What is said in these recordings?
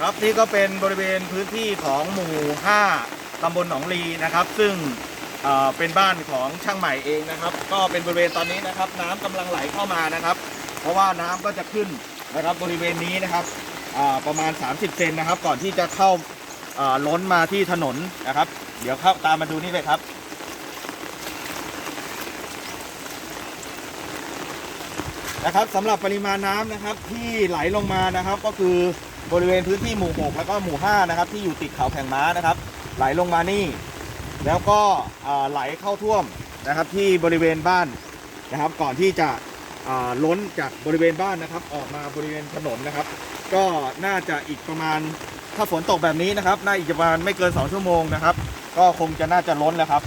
ครับนี่ก็เป็นบริเวณพื้นที่ของหมู่ 5 ตำบลหนองลีนะครับ ซึ่งเอ่อเป็นบ้านของช่างใหม่เองนะครับ ก็เป็นบริเวณตอนนี้นะครับ น้ำกำลังไหลเข้ามานะครับ เพราะว่าน้ำก็จะขึ้นนะครับบริเวณนี้นะครับอ่าประมาณ 30 เซนนะครับ ก่อนที่จะเข้าอ่าล้นมาที่ถนนนะครับ เดี๋ยวเข้าตามมาดูนี่เลยครับ นะครับสำหรับปริมาณน้ำนะครับที่ไหลลงมานะครับ ก็คือบริเวณพื้นที่หมู่6แล้วก็หมู่5นะครับที่อยู่ติดเขาแผงม้านะครับ ไหลลงมานี่ แล้วก็ไหลเข้าท่วมนะครับที่บริเวณบ้านนะครับ ก่อนที่จะล้นจากบริเวณบ้านนะครับ ออกมาบริเวณถนนนะครับ ก็น่าจะอีกประมาณถ้าฝนตกแบบนี้นะครับ น่าอีกประมาณไม่เกิน 2 ชั่วโมงนะครับ ก็คงจะน่าจะล้นแล้วครับ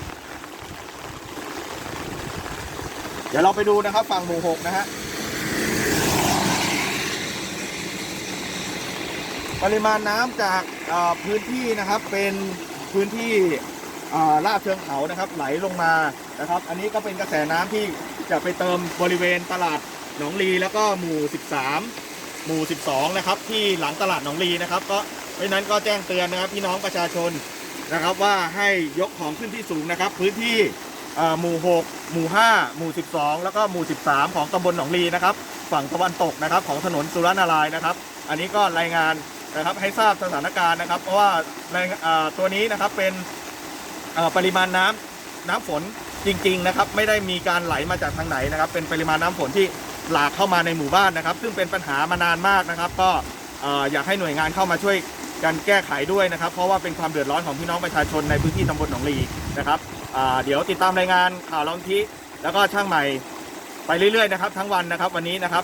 เดี๋ยวเราไปดูนะครับฝั่งหมู่6นะฮะ ปริมาณน้ำจากพื้นที่นะครับเป็นพื้นที่ลาดเชิงเขานะครับ ไหลลงมานะครับ อันนี้ก็เป็นกระแสน้ำที่จะไปเติมบริเวณตลาดหนองลีแล้วก็หมู่ 13 หมู่ 12 นะครับ ที่หลังตลาดหนองลีนะครับ ก็เพราะฉะนั้นก็แจ้งเตือนนะครับพี่น้องประชาชนนะครับว่าให้ยกของขึ้นที่สูงนะครับ พื้นที่หมู่ 6 หมู่ 5 หมู่ 12 แล้วก็หมู่ 13 ของตำบลหนองลีนะครับ ฝั่งตะวันตกนะครับ ของถนนสุรนารายนะครับ อันนี้ก็รายงาน นะครับให้ทราบสถานการณ์นะครับ เพราะว่าในตัวนี้นะครับเป็นปริมาณน้ำน้ำฝนจริง ๆ นะครับ ไม่ได้มีการไหลมาจากทางไหนนะครับ เป็นปริมาณน้ำฝนที่หลากเข้ามาในหมู่บ้านนะครับ ซึ่งเป็นปัญหามานานมากนะครับ ก็อยากให้หน่วยงานเข้ามาช่วยกันแก้ไขด้วยนะครับ เพราะว่าเป็นความเดือดร้อนของพี่น้องประชาชนในพื้นที่ตำบลหนองลีนะครับเดี๋ยวติดตามรายงานข่าวลองทีแล้วก็ช่างใหม่ไปเรื่อยๆนะครับ ทั้งวันนะครับ วันนี้นะครับ